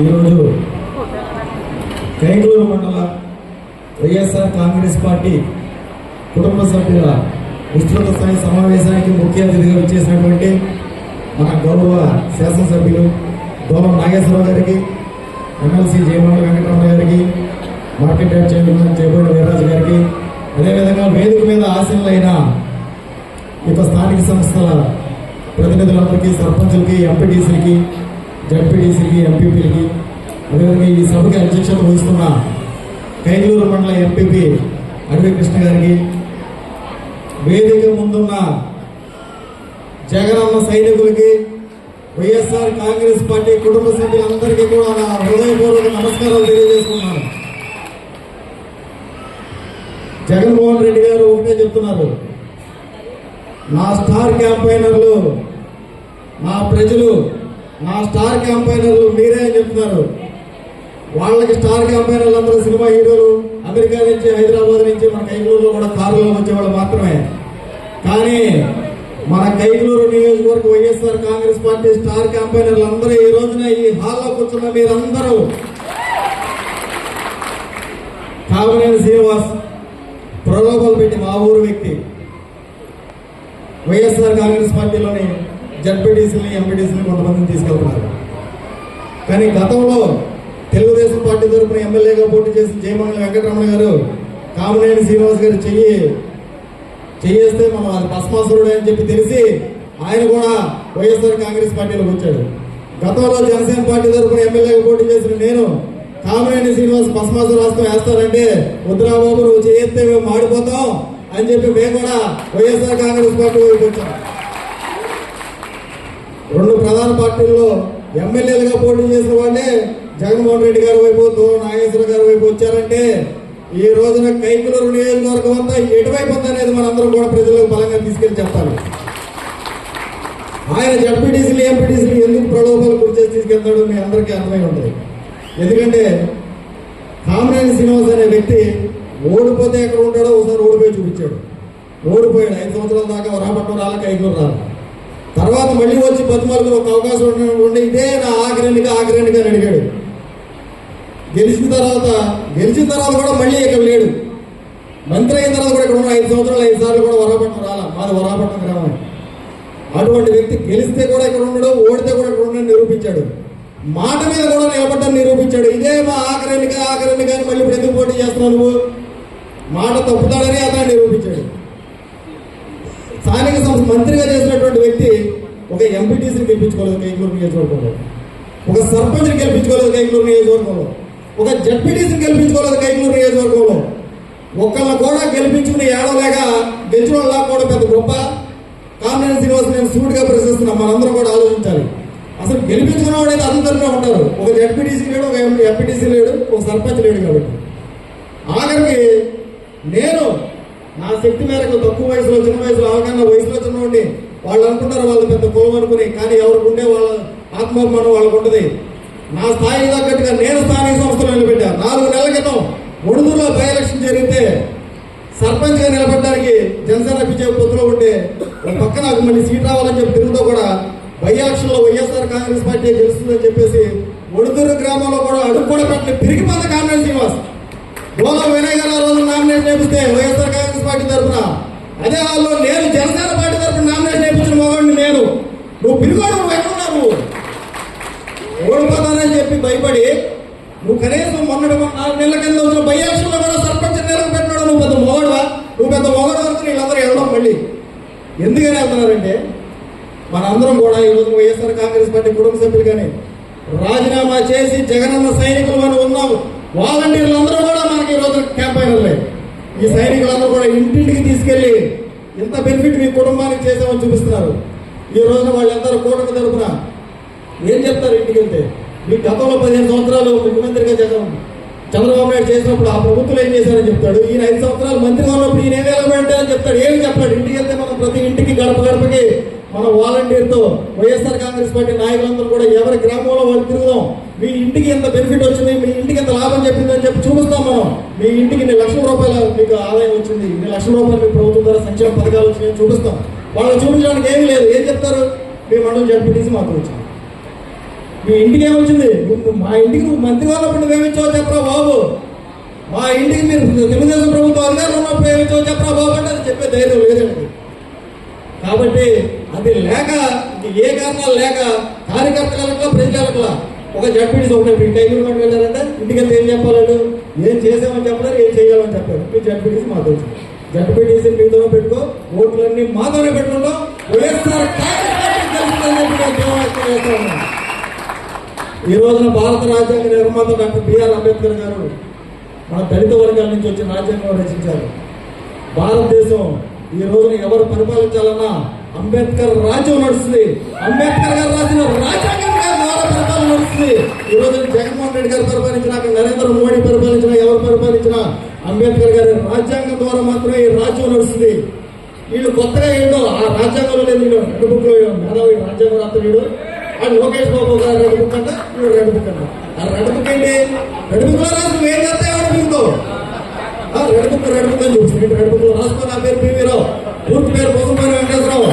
ఈరోజు కైంగూరు మండల వైఎస్ఆర్ కాంగ్రెస్ పార్టీ కుటుంబ సభ్యుల విస్తృత స్థాయి సమావేశానికి ముఖ్య అతిథిగా వచ్చేసినటువంటి మన గౌరవ శాసనసభ్యులు దూరం నాగేశ్వరరావు గారికి ఎమ్మెల్సీ జయమండ వెంకటరమణ గారికి market yard chairman Jayabodi Veeraraju గారికి అదేవిధంగా వేదిక మీద ఆశీనులైన ఇక స్థానిక సంస్థల ప్రతినిధులందరికీ సర్పంచులకి ఎంపీటీసీలకి జడ్పీటీసీలకి ఎంపీపీలకి అదేవిధంగా ఈ సభకి అధ్యక్షత వహిస్తున్న కైదూరు మండల ఎంపీపీ అడవి కృష్ణ గారికి వేదిక ముందున్న జగనన్న సైనికులకి వైఎస్ఆర్ కాంగ్రెస్ పార్టీ కుటుంబ సభ్యులందరికీ కూడా నా హృదయపూర్వక నమస్కారాలు తెలియజేసుకున్నాను జగన్మోహన్ రెడ్డి గారు ఒకటే చెప్తున్నారు నా స్టార్ క్యాంపైనర్లు నా ప్రజలు నా స్టార్ క్యాంపైనర్లు మీరే చెప్తున్నారు. వాళ్ళకి స్టార్ క్యాంపైనర్లు అందరూ సినిమా హీరోలు అమెరికా నుంచి హైదరాబాద్ నుంచి మన కైగూరులో కూడా కారులో వచ్చేవాళ్ళు మాత్రమే. కానీ మన కైగలూరు నియోజకవర్గ వైఎస్ఆర్ కాంగ్రెస్ పార్టీ స్టార్ క్యాంపైనర్లు అందరూ ఈ రోజున ఈ హాల్లో కూర్చున్న మీరందరూ. కామరేని శ్రీనివాస్ ప్రలోభాలు పెట్టి మా ఊరు వ్యక్తి. వైఎస్ఆర్ కాంగ్రెస్ పార్టీలోని జడ్పీటీసీని ఎంపీటీసీని కొంతమందిని తీసుకెళ్తున్నారు. కానీ గతంలో తెలుగుదేశం పార్టీ తరఫున ఎమ్మెల్యేగా పోటీ చేసిన జయమంగళ వెంకటరమణ గారు కామనేని శ్రీనివాస్ గారు చెయ్యి చెయ్యేస్తే మనం అది భస్మాసురుడు అని చెప్పి తెలిసి ఆయన కూడా వైఎస్ఆర్ కాంగ్రెస్ పార్టీలోకి వచ్చాడు. గతంలో జనసేన పార్టీ తరఫున ఎమ్మెల్యేగా పోటీ చేసిన నేను కామరేని శ్రీనివాస్ భస్మాసురు రాష్ట్రం వేస్తానంటే వద్దురా బాబు నువ్వు చేస్తే మేము మాడిపోతాం అని చెప్పి మేము కూడా వైఎస్ఆర్ కాంగ్రెస్ పార్టీ వైపు వచ్చాం. రెండు ప్రధాన పార్టీల్లో ఎమ్మెల్యేలుగా పోటీ చేసిన వాళ్ళే జగన్మోహన్ రెడ్డి గారి వైపు దూరం నాగేశ్వర గారి వైపు వచ్చారంటే ఈ రోజున కైకులూరు నియోజకవర్గం అంతా ఎటువైపు ఉందనేది మనందరం కూడా ప్రజలకు బలంగా తీసుకెళ్ళి చెప్పాలి. ఆయన జడ్పీటీసీలు ఎంపీటీసీలు ఎందుకు ప్రలోభాలు గురి చేసి తీసుకెళ్తాడో మీ అందరికీ అర్థమై ఉంటుంది. ఎందుకంటే కామరేని శ్రీనివాస్ అనే వ్యక్తి ఓడిపోతే ఎక్కడ ఉంటాడో ఒకసారి ఓడిపోయి చూపించాడు. ఓడిపోయాడు. ఐదు సంవత్సరాల దాకా వరాపట్నం రాళ్ళ కైకూరు రాలి తర్వాత మళ్ళీ వచ్చి బతుమాలకు ఒక అవకాశం ఉండే ఇదే నా ఆఖరి ఎన్నిక అని అడిగాడు. గెలిచిన తర్వాత గెలిచిన తర్వాత కూడా మళ్ళీ ఇక్కడ లేడు. మంత్రి అయిన తర్వాత కూడా ఇక్కడ ఉన్న ఐదు సంవత్సరాలు ఐదు సార్లు కూడా వరాపట్నం రాలా. మాది వరాపట్నం గ్రామం. అటువంటి వ్యక్తి గెలిస్తే కూడా ఇక్కడ ఉండడు ఓడితే కూడా ఇక్కడ ఉండడం నిరూపించాడు. మాట మీద కూడా నిలబడ్డాన్ని నిరూపించాడు. ఇదే మా ఆఖరి ఎన్నిక మళ్ళీ ఇప్పుడు ఎందుకు పోటీ చేస్తున్నావు నువ్వు? మాట తప్పుతాడని అతను నిరూపించాడు. స్థానిక సంస్థ మంత్రిగా చేసినటువంటి వ్యక్తి ఒక ఎంపీటీసీని గెలిపించుకోలేదు కైకూరు నియోజకవర్గంలో. ఒక సర్పంచ్ని గెలిపించుకోలేదు కైకూరు నియోజకవర్గంలో. ఒక జడ్పీటీసీని గెలిపించుకోలేదు కైకూరు నియోజకవర్గంలో. ఒక్కళ్ళ కూడా గెలిపించుకుని ఏడవలేక గెలిచిన వాళ్ళ కూడా పెద్ద గొప్ప. కామినేని శ్రీనివాస్ నేను సూటిగా ప్రశ్నిస్తున్నాం మనందరం కూడా ఆలోచించాలి. అసలు గెలిపించుకున్న వాడు అయితే అందరిలో ఉంటారు. ఒక జడ్పీటీసీ లేడు ఒక ఎంపీటీసీ లేడు ఒక సర్పంచ్ లేడు కాబట్టి. ఆఖరికి నేను నా శక్తి మేరకు తక్కువ వయసులో చిన్న వయసులో అవగాహన వయసులో చిన్నవాడిని వాళ్ళు అనుకుంటారు వాళ్ళు పెద్ద కులం అనుకుని కానీ ఎవరికి ఉండే వాళ్ళ ఆత్మాభిమానం వాళ్ళకు ఉంటుంది. నా స్థాయి తగ్గట్టుగా నేను స్థానిక సంస్థలు నిలబెట్టా నాలుగు నెలల క్రితం ముడుదూరులో బై ఎలక్షన్ జరిగితే సర్పంచ్గా నిలబడడానికి జనసేన పిచ్చే పొత్తులో ఉంటే పక్క నాకు మళ్ళీ సీట్ రావాలని చెప్పి తిరుగుతూ కూడా బై ఎలక్షన్లో వైఎస్ఆర్ కాంగ్రెస్ పార్టీ గెలుస్తుందని చెప్పేసి ఒడుదూరు గ్రామంలో కూడా అడుగు కూడా పెట్టిన తిరిగిపోతే కాంగ్రెస్ శ్రీనివాస్. గోలా వినయ్ గారు నామినేషన్ వేపిస్తే వైఎస్ఆర్ కాంగ్రెస్ పార్టీ తరఫున అదే హాల్లో నేను జనసేన పార్టీ తరఫున నామినేషన్ వేయించిన మొగండి నేను. నువ్వు పిలుగోడు నువ్వు ఎక్కడున్నావు ఓడిపోతానని చెప్పి భయపడి నువ్వు కనీసం మొన్నటి నాలుగు నెలల కింద వచ్చిన బై ఎలక్షన్లో కూడా సర్పంచ్ నిలబెట్టినాడు నువ్వు పెద్ద మొగడువా? నువ్వు పెద్ద మొగడు వరకు వీళ్ళందరూ వెళ్ళడం మళ్ళీ. ఎందుకని వెళ్తున్నారంటే మనందరం కూడా ఈ రోజు వైఎస్ఆర్ కాంగ్రెస్ పార్టీ కుటుంబ సభ్యులు కానీ రాజీనామా చేసి జగనన్న సైనికులు మనం ఉన్నాము. వాలంటీర్లు అందరూ కూడా మనకి ఈ రోజు క్యాంపైనర్లే ఈ సైనికులందరూ కూడా ఇంటింటికి తీసుకెళ్ళి ఇంత బెనిఫిట్ మీ కుటుంబానికి చేసామని చూపిస్తున్నారు. ఈ రోజున వాళ్ళందరూ కూటమి తరపున ఏం చెప్తారు ఇంటికి వెళ్తే? మీ గతంలో పదిహేను సంవత్సరాలు ముఖ్యమంత్రిగా చేసాం చంద్రబాబు నాయుడు చేసినప్పుడు ఆ ప్రభుత్వం ఏం చేశారని చెప్తాడు. ఈయన ఐదు సంవత్సరాలు మంత్రిగా ఉన్నప్పుడు ఈయన ఏమేమి అని చెప్తాడు. ఏమి చెప్పాడు? ఇంటికి వెళ్తే మనం ప్రతి ఇంటికి గడప గడపకి మన వాలంటీర్తో వైఎస్ఆర్ కాంగ్రెస్ పార్టీ నాయకులందరూ కూడా ఎవరి గ్రామంలో వాళ్ళు తిరుగుదాం మీ ఇంటికి ఎంత బెనిఫిట్ వచ్చింది మీ ఇంటికి ఎంత లాభం చెప్పింది అని చెప్పి చూపిస్తాం మనం. మీ ఇంటికి ఇన్ని లక్షల రూపాయల మీకు ఆదాయం వచ్చింది ఇన్ని లక్షల రూపాయలు మీ ప్రభుత్వం ద్వారా సంక్షేమ పథకాలు వచ్చినాయని చూపిస్తాం. వాళ్ళు చూపించడానికి ఏమీ లేదు. ఏం చెప్తారు? మీ మండలం జడ్పీటీసీ మాకు వచ్చింది. మీ ఇంటికి ఏమొచ్చింది మా ఇంటికి నువ్వు మంత్రి వాళ్ళప్పుడు నువ్వేమిచ్చావో చెప్పరా బాబు? మా ఇంటికి మీరు తెలుగుదేశం ప్రభుత్వం అధికారులు ఉన్నప్పుడు ఏమిచ్చావో చెప్పరా బాబు అంటే అది చెప్పే ధైర్యం లేదండి. కాబట్టి అది లేక ఏ కారణాలు లేక కార్యకర్తలకు ప్రజలకు ఒక జడ్పీడి ఒకటి మీ టైలర్ మాట వెళ్ళారంటే. ఇంటికెళ్ళి ఏం చెప్పాలండి? ఏం చేసామని చెప్పలేరు ఏం చేయాలని చెప్పారు మీ జడ్పీటీసీ మాతో వచ్చింది జడ్పీటీసీ పెట్టుకో ఓట్లన్నీ మాతోనే పెట్టుకుంటాం. వైఎస్ఆర్ ఈ రోజున భారత రాజ్యాంగ నిర్మాత డాక్టర్ బిఆర్ అంబేద్కర్ గారు మన దళిత వర్గాల నుంచి వచ్చిన రాజ్యాంగం రచించారు. భారతదేశం ఈ రోజున ఎవరు పరిపాలించాలన్నా అంబేద్కర్ రాజ్యం నడుస్తుంది. అంబేద్కర్ గారు రాసిన రాజ్యాంగం రకాలు నడుస్తుంది ఈరోజు జగన్మోహన్ రెడ్డి గారు పరిపాలించినాక నరేంద్ర మోడీ పరిపాలించిన ఎవరు పరిపాలించినా అంబేద్కర్ గారి రాజ్యాంగం ద్వారా మాత్రమే ఈ రాజ్యం నడుస్తుంది వీళ్ళు కొత్తగా ఏంటో ఆ రాజ్యాంగంలో లేదు వీళ్ళు రెడ్ బుక్ మేధావి రాజ్యాంగం రాత్రి వీడు అది లోకేష్ బాబు గారు రెండు బుక్ అంట వీడు రెండు బుక్ అంట ఆ రెండు బుక్ ఏంటి రెండు బుక్లో రాసి నువ్వు ఏం చేస్తావు ఎవరు బుక్తో రెడ్ బుక్ రెడ్ బుక్ అని చూపిస్తుంది రెడ్ బుక్లో రాసుకో నా పేరు పివి పూర్తి పేరు పోసంపల్లి వెంకటేశ్వరరావు